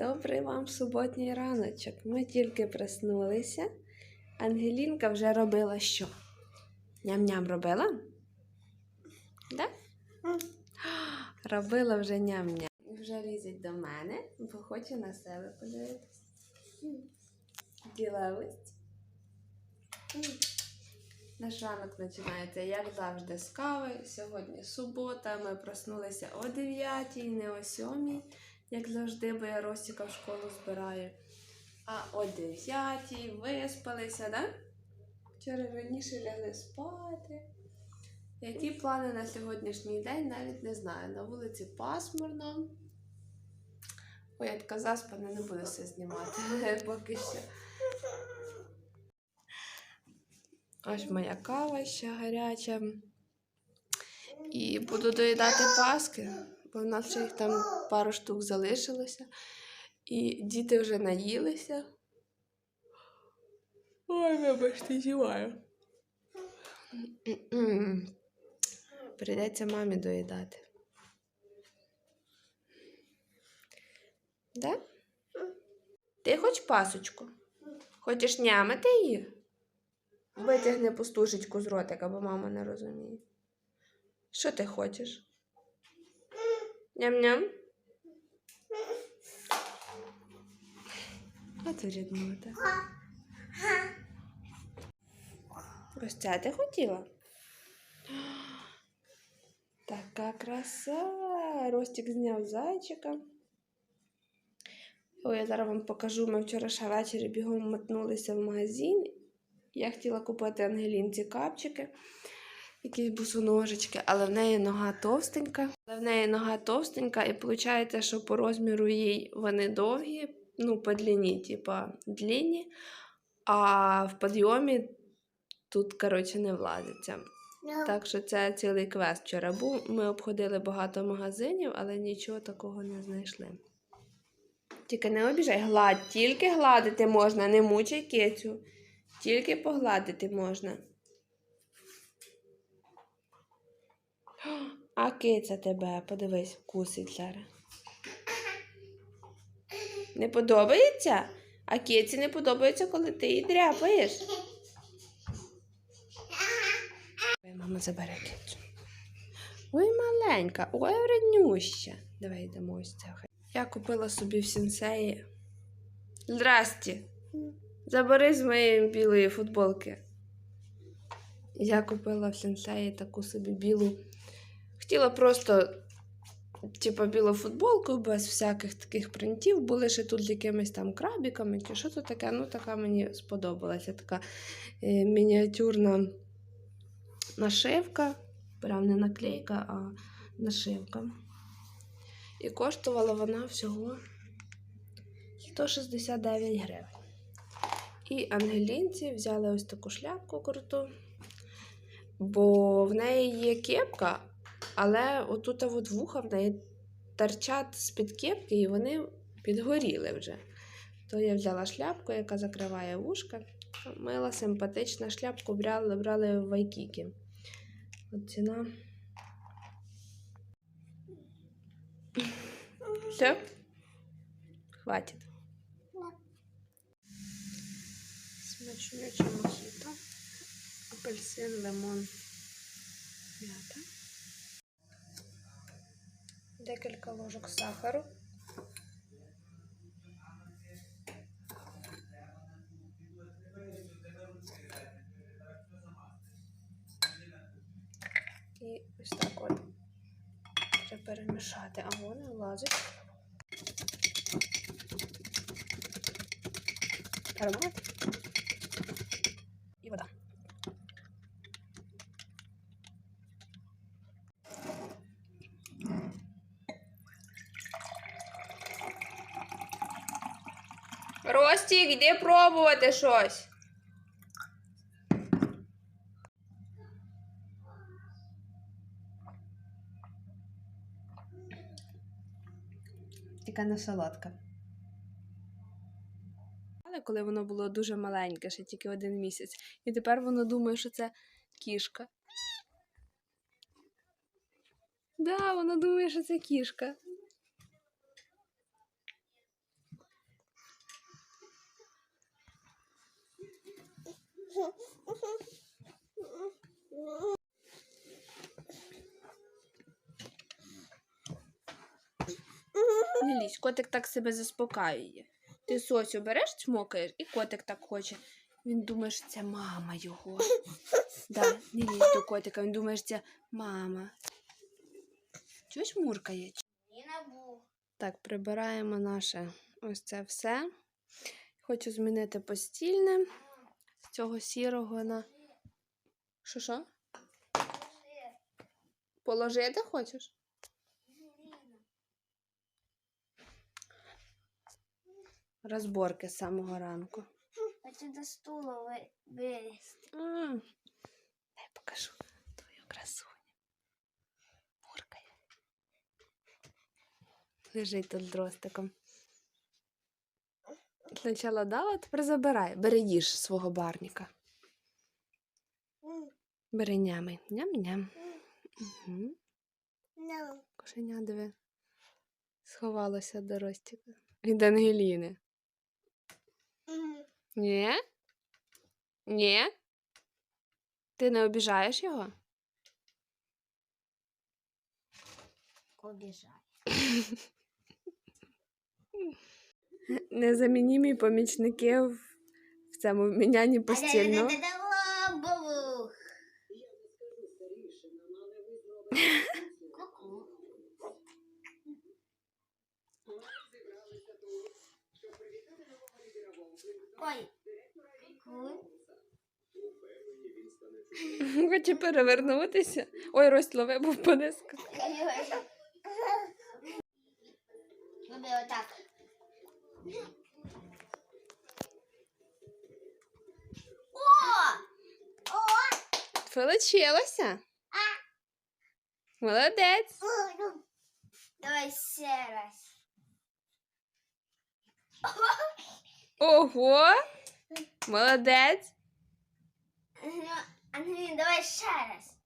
Добрий вам суботній раночок. Ми тільки проснулися. Ангелінка вже робила що? Ням-ням робила? Да? Робила вже ням-ням. Вже лізить до мене, бо хоче на себе подивитися. Діловисть. Наш ранок починається, як завжди, з кави. Сьогодні субота. Ми проснулися о 9, не о 7, як завжди, бо я Ростіка в школу збираю. А о 9 виспалися, да? Вчора раніше лягли спати. Які плани на сьогоднішній день, навіть не знаю. На вулиці пасмурно. Ой, я така заспана, не буду все знімати поки що. Ось моя кава ще гаряча. І буду доїдати паски, бо в нас ще їх там пару штук залишилося. І діти вже наїлися. Ой, вибачте, зіваю. Прийдеться мамі доїдати. Да? Ти хочеш пасочку? Хочеш нямити її? Витягни пустушечку з ротика, бо мама не розуміє. Що ти хочеш? Ням-ням? От ріднота. Ось це ти хотіла? Така краса. Ростик зняв зайчика. Ой, я зараз вам покажу. Ми вчора ще ввечері бігом мотнулися в магазин. Я хотіла купити Ангелінці капчики, якісь босоножечки, але в неї нога товстенька. В неї нога товстенька, і виходить, що по розміру їй вони довгі, ну, по длині, типа длинні, а в підйомі тут, коротше, не влазиться. Так що це цілий квест вчора був. Ми обходили багато магазинів, але нічого такого не знайшли. Тільки не обіжай, гладь, тільки гладити можна, не мучай кицю. Тільки погладити можна. А киця тебе, подивись, вкусить зараз. Не подобається? А киці не подобається, коли ти її дряпаєш. Ой, Мама забере кицю. Ой, маленька, ой, вреднюща. Давай йдемо ось це. Я купила собі в сінсеї. Здрасті. Забери з моєї білої футболки. Я купила в сенсеї таку собі білу. Хотіла просто, типу, білу футболку без всяких таких принтів. Були ще тут якимись там крабіками чи що то таке. Ну, така мені сподобалася. Така е, мініатюрна нашивка. Прям не наклейка, а нашивка. І коштувала вона всього 169 гривень. І Ангелінці взяли ось таку шляпку круту, бо в неї є кепка, але отут от вуха в неї торчать з-під кепки, і вони підгоріли вже. То я взяла шляпку, яка закриває вушка. Мила, симпатична шляпку брали, брали в Вайкікі. От ціна. Все? Хватит. Смачнюча мохіто, апельсин, лимон, м'ята. Декілька ложок сахару. І ось так от треба перемішати, а воно влазить. Аромат. І вода. Ростік, йди пробувати щось. Така не солодка. Але коли воно було дуже маленьке, ще тільки один місяць. І тепер воно думає, що це кішка. Да, воно думає, що це кішка. Не лізь, котик так себе заспокаює. Ти сосю береш, чмокаєш, і котик так хоче. Він думає, що це мама його. Да, Не лізь до котика, він думає, що це мама. Чуєш, муркає? Так, прибираємо наше ось це все. Хочу змінити постільне з цього сірого на. Що що? Положити хочеш? Розборки з самого ранку. Хочу до стулу ви- вилізти. Дай покажу твою красуню. Муркає. Лежить тут дростиком. Спочатку дала, тепер забирай. Бери їж свого барніка. Бери нями. Ням-ням. Угу. Кошеня диви. Сховалося до Ростіка. Від Ангеліни. Ні? Ні? Ти не обіжаєш його? Обіжай. Незамінімі помічники в, в цьому мінянні постільно. Ой. Хоче перевернутися. Ой, Рость лови, впаде з Люби отак. О! О! Получилося? Молодець. Давай ще раз. Ого! Молодець. Ангелін, давай ще раз.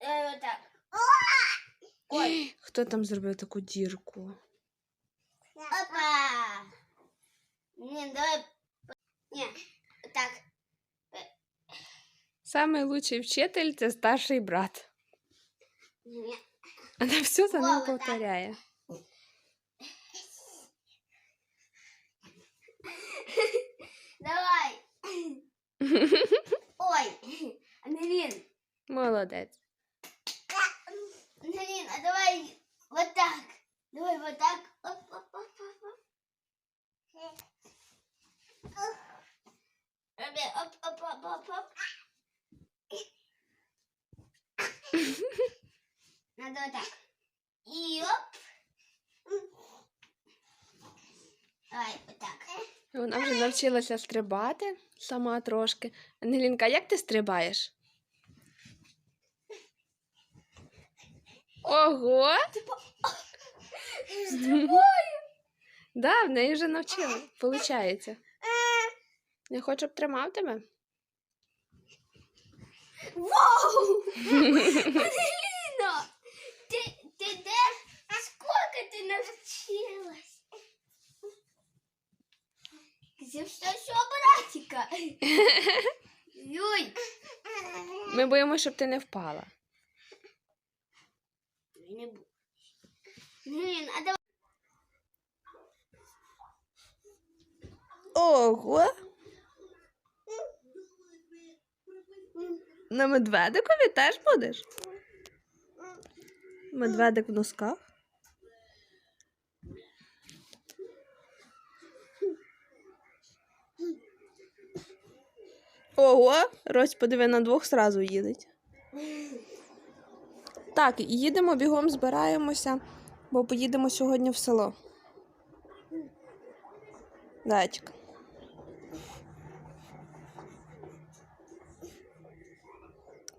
Давай отак. Ой. Хто там зробив таку дірку? Опа! Ні, давай. Ні, отак. Самий лучший вчитель це старший брат. Ні. Вона все за ним Вова, так. повторяє. Давай. Ой, Ангелін. Молодець. Вона вже навчилася стрибати сама трошки. Ангелінка, як ти стрибаєш? Ого! Да, в неї вже навчила. Получається. Не хочу, щоб тримав тебе? Вау! Ангелина! Ты, ты де? Сколько ты навчилась? Где что все братика? Юй! Ми боїмося, щоб ти не впала. Не буду. Блин, а давай. Ого! На медведикові теж будеш? Медведик в носках. Ого, Рось, подиви, на двох сразу їдеть. Так, їдемо бігом, збираємося, бо поїдемо сьогодні в село. Зайчик.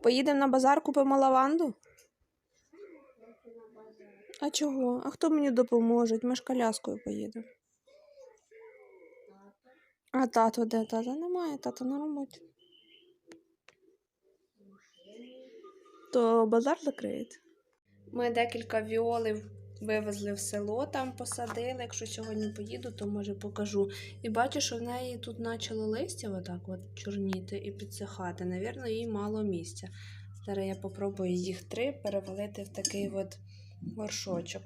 Поїдемо на базар, купимо лаванду? А чого? А хто мені допоможе? Ми ж коляскою поїдемо. А тато де? Тата немає, тато на роботі. То базар закриється. Ми декілька віолів вивезли в село, там посадили. Якщо сьогодні поїду, то може покажу. І бачу, що в неї тут почало листя отак от чорніти і підсихати. Навірно, їй мало місця. Зараз я попробую їх три перевалити в такий от горшочок.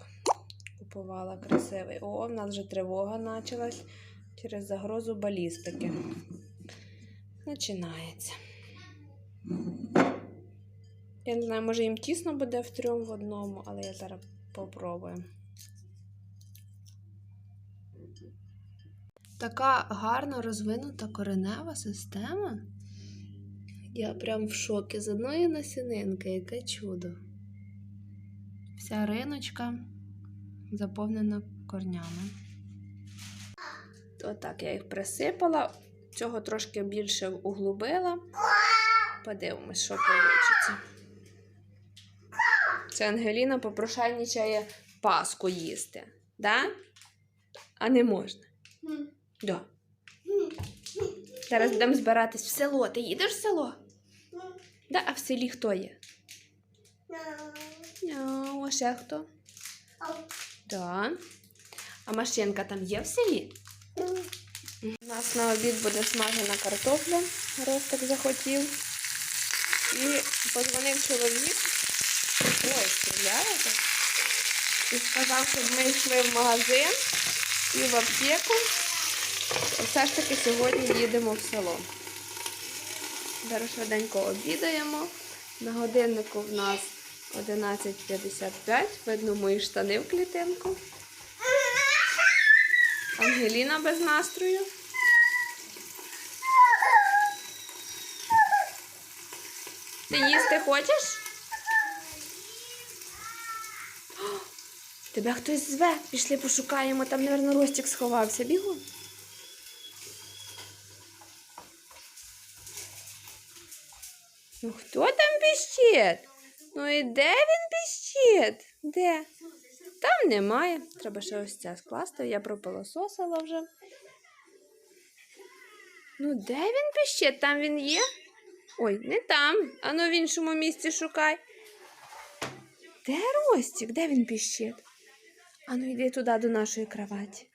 Купувала красивий. О, в нас вже тривога почалась через загрозу балістики. Починається. Я не знаю, може їм тісно буде в трьом в одному, але я зараз попробую. Така гарно розвинута коренева система. Я прям в шокі з одної насінинки, яке чудо. Вся риночка заповнена корнями. Отак я їх присипала, цього трошки більше углубила. Подивимось, що вийде. Це Ангеліна попрошайничає паску їсти. Да? А не можна. Да. Зараз будемо збиратись в село. Ти їдеш в село? Да, а в селі хто є? Няу, а ще хто? Да. А машинка там є в селі? У нас на обід буде смажена картопля. Ростик захотів. І подзвонив чоловік. Ой, стріляєте? І сказав, щоб ми йшли в магазин і в аптеку. І все ж таки сьогодні їдемо в село. Зараз швиденько обідаємо. На годиннику в нас 11.55. Видно мої штани в клітинку. Ангеліна без настрою. Ти їсти хочеш? О, Тебе хтось зве. Пішли пошукаємо. Там, мабуть, Ростик сховався. Бігом. Ну хто там піщить? Ну і де він піщить? Де? Там немає. Треба ще ось це скласти. Я пропилососила вже. Ну, де він піщить? Там він є? Ой, не там. А ну в іншому місці шукай. Де Ростик? Де він піщить? А ну йди туди до нашої кроваті.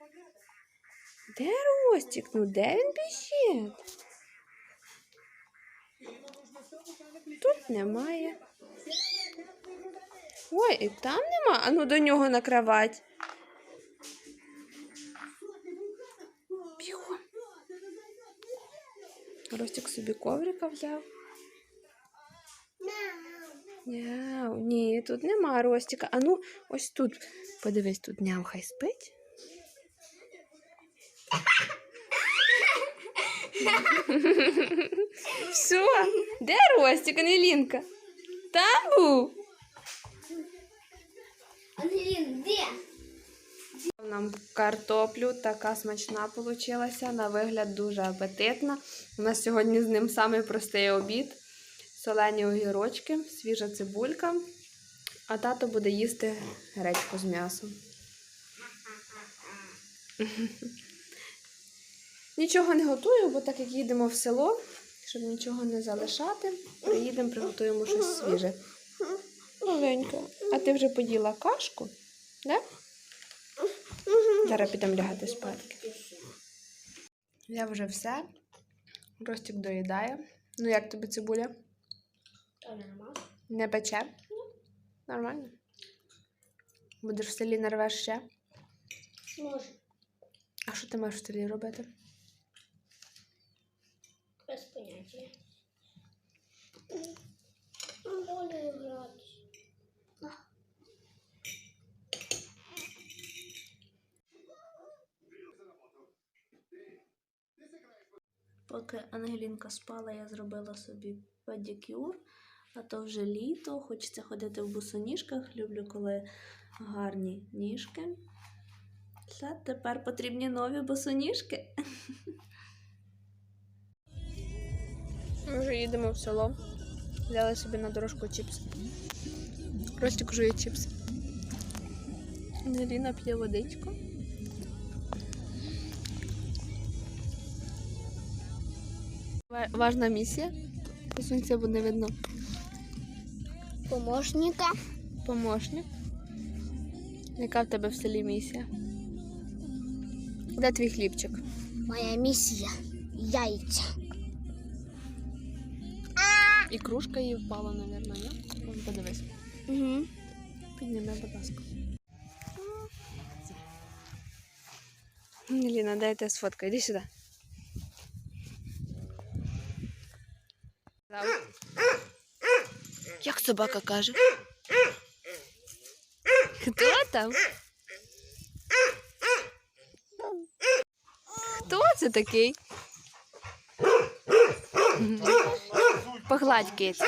Де Ростик? Ну де він піщить? Тут немає. Ой, і там нема. А ну до нього на кровать. Бігом. Ростик собі коврика взяв. Няу, ні, тут нема Ростика. А ну, ось тут. Подивись, тут няу хай спить. Все, де Ростик, Ангелінка? Там був. Ангелін, де? Нам картоплю така смачна получилася, на вигляд дуже апетитна. У нас сьогодні з ним самий простий обід. Солені огірочки, свіжа цибулька. А тато буде їсти гречку з м'ясом. Нічого не готую, бо так як їдемо в село, щоб нічого не залишати, приїдемо, приготуємо щось свіже. Маленька, а ти вже поїла кашку? Да? Зараз підемо лягати спати. Я вже все. Ростик доїдає. Ну як тобі цибуля? Нема. Не пече? Нормально. Будеш в селі нарвеш ще? Може, А що ти маєш в селі робити? без поняття. Буду грати. Поки Ангелінка спала, я зробила собі педикюр, а то вже літо, хочеться ходити в босоніжках. Люблю, коли гарні ніжки. Все, тепер потрібні нові босоніжки. Ми вже їдемо в село. Взяли собі на дорожку чіпси. Ростик жує чіпси. Ангеліна п'є водичку. Важна місія. Бо не видно. Помощника. Помощник. Яка в тебе в селі місія? Де твій хлібчик? Моя місія. Яйця. І кружка їй впала, мабуть, ні? Вон, Подивись. Угу. Підніми, будь ласка. Ліна, дайте сфоткаю. Іди сюди. Собака каже? Хто там? Хто це такий? Погладь кицю.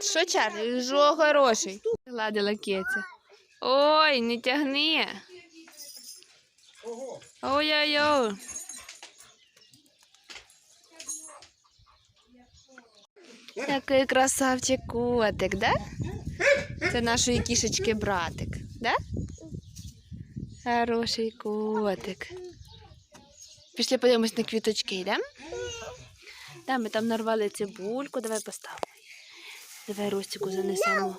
Що Чарлі? Жо хороший. Гладила киця. Ой, не тягни. Ой-ой-ой. Який красавчик котик, да? Це нашої кішечки братик, да? Хороший котик. Пішли подивимось на квіточки, йдемо? Да, ми там нарвали цибульку, давай поставимо. Давай Ростику занесемо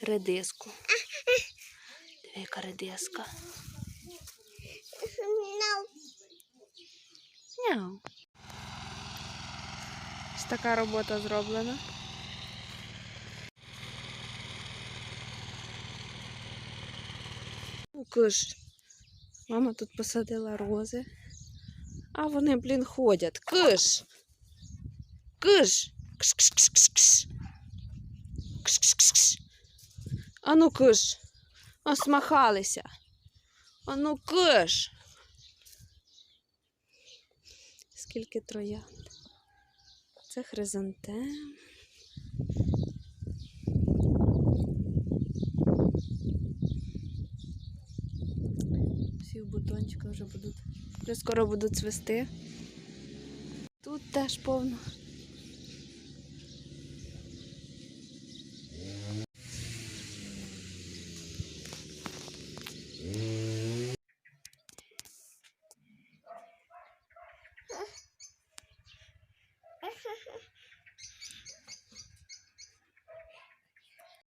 редиску. Яка редиска. Няу. Ось така робота зроблена. Ну, киш. Мама тут посадила рози. А вони, блін, ходять. Киш. Киш. Кш-кш-кш-кш-кш. Кш-кш-кш-кш. А ну киш. Осмахалися. А ну киш. Скільки троянд. Це хризантем. Всі в вже будуть. Вже скоро будуть цвісти. Тут теж повно